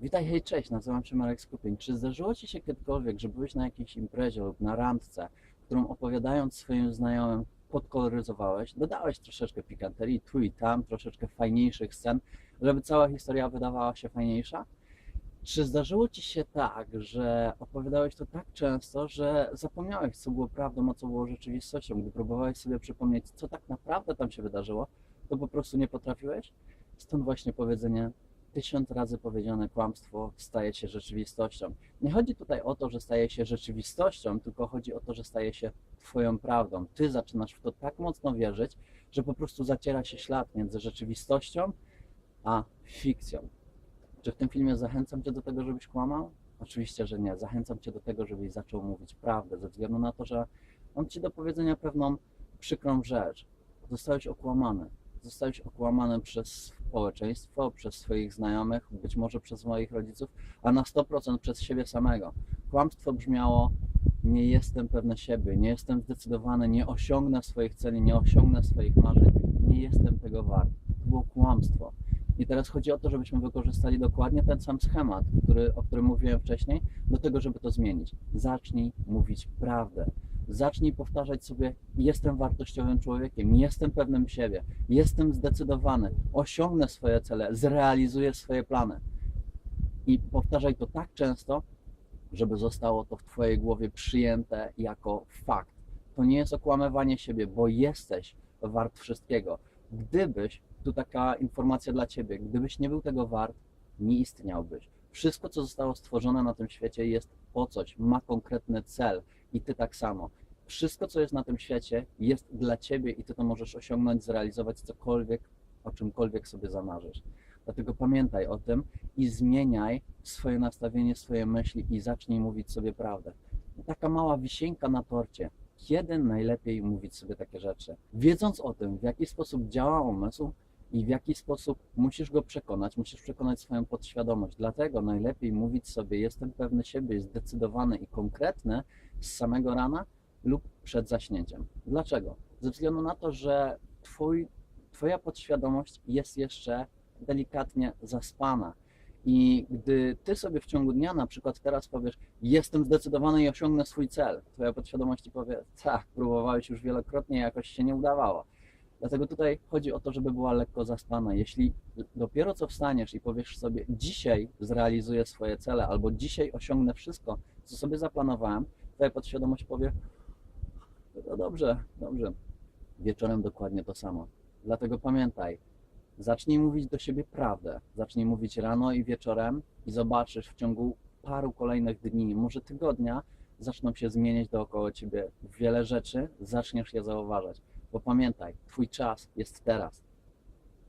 Witaj, hej, cześć, nazywam się Marek Skupień. Czy zdarzyło Ci się kiedykolwiek, że byłeś na jakiejś imprezie lub na randce, którą opowiadając swoim znajomym podkoloryzowałeś, dodałeś troszeczkę pikanterii tu i tam, troszeczkę fajniejszych scen, żeby cała historia wydawała się fajniejsza? Czy zdarzyło Ci się tak, że opowiadałeś to tak często, że zapomniałeś, co było prawdą, a co było rzeczywistością? Gdy próbowałeś sobie przypomnieć, co tak naprawdę tam się wydarzyło, to po prostu nie potrafiłeś? Stąd właśnie powiedzenie tysiąc razy powiedziane kłamstwo staje się rzeczywistością. Nie chodzi tutaj o to, że staje się rzeczywistością, tylko chodzi o to, że staje się Twoją prawdą. Ty zaczynasz w to tak mocno wierzyć, że po prostu zaciera się ślad między rzeczywistością a fikcją. Czy w tym filmie zachęcam Cię do tego, żebyś kłamał? Oczywiście, że nie. Zachęcam Cię do tego, żebyś zaczął mówić prawdę, ze względu na to, że mam Ci do powiedzenia pewną przykrą rzecz. Zostałeś okłamany. Zostałeś okłamany przez społeczeństwo, przez swoich znajomych, być może przez moich rodziców, a na 100% przez siebie samego. Kłamstwo brzmiało: Nie jestem pewny siebie, nie jestem zdecydowany, nie osiągnę swoich celi, nie osiągnę swoich marzeń, nie jestem tego wart. To było kłamstwo. I teraz chodzi o to, żebyśmy wykorzystali dokładnie ten sam schemat, który, o którym mówiłem wcześniej, do tego, żeby to zmienić. Zacznij mówić prawdę. Zacznij powtarzać sobie: Jestem wartościowym człowiekiem, jestem pewnym siebie, jestem zdecydowany, osiągnę swoje cele, zrealizuję swoje plany. I powtarzaj to tak często, żeby zostało to w Twojej głowie przyjęte jako fakt. To nie jest okłamywanie siebie, bo jesteś wart wszystkiego. Gdybyś, tu taka informacja dla Ciebie, gdybyś nie był tego wart, nie istniałbyś. Wszystko, co zostało stworzone na tym świecie, jest po coś, ma konkretny cel i Ty tak samo. Wszystko, co jest na tym świecie, jest dla Ciebie i Ty to możesz osiągnąć, zrealizować cokolwiek, o czymkolwiek sobie zamarzysz. Dlatego pamiętaj o tym i zmieniaj swoje nastawienie, swoje myśli i zacznij mówić sobie prawdę. Taka mała wisienka na torcie. Kiedy najlepiej mówić sobie takie rzeczy? Wiedząc o tym, w jaki sposób działa umysł i w jaki sposób musisz go przekonać, musisz przekonać swoją podświadomość. Dlatego najlepiej mówić sobie, jestem pewny siebie, zdecydowany i konkretny z samego rana lub przed zaśnięciem. Dlaczego? Ze względu na to, że twój, Twoja podświadomość jest jeszcze delikatnie zaspana. I gdy ty sobie w ciągu dnia, na przykład teraz powiesz, jestem zdecydowany i osiągnę swój cel, twoja podświadomość ci powie, tak, próbowałeś już wielokrotnie, jakoś się nie udawało. Dlatego tutaj chodzi o to, żeby była lekko zaspana. Jeśli dopiero co wstaniesz i powiesz sobie, dzisiaj zrealizuję swoje cele, albo dzisiaj osiągnę wszystko, co sobie zaplanowałem, twoja podświadomość powie, no dobrze, dobrze. Wieczorem dokładnie to samo. Dlatego pamiętaj, Zacznij mówić do siebie prawdę. Zacznij mówić rano i wieczorem i zobaczysz w ciągu paru kolejnych dni, może tygodnia, zaczną się zmieniać dookoła ciebie wiele rzeczy, zaczniesz je zauważać. Bo pamiętaj, twój czas jest teraz.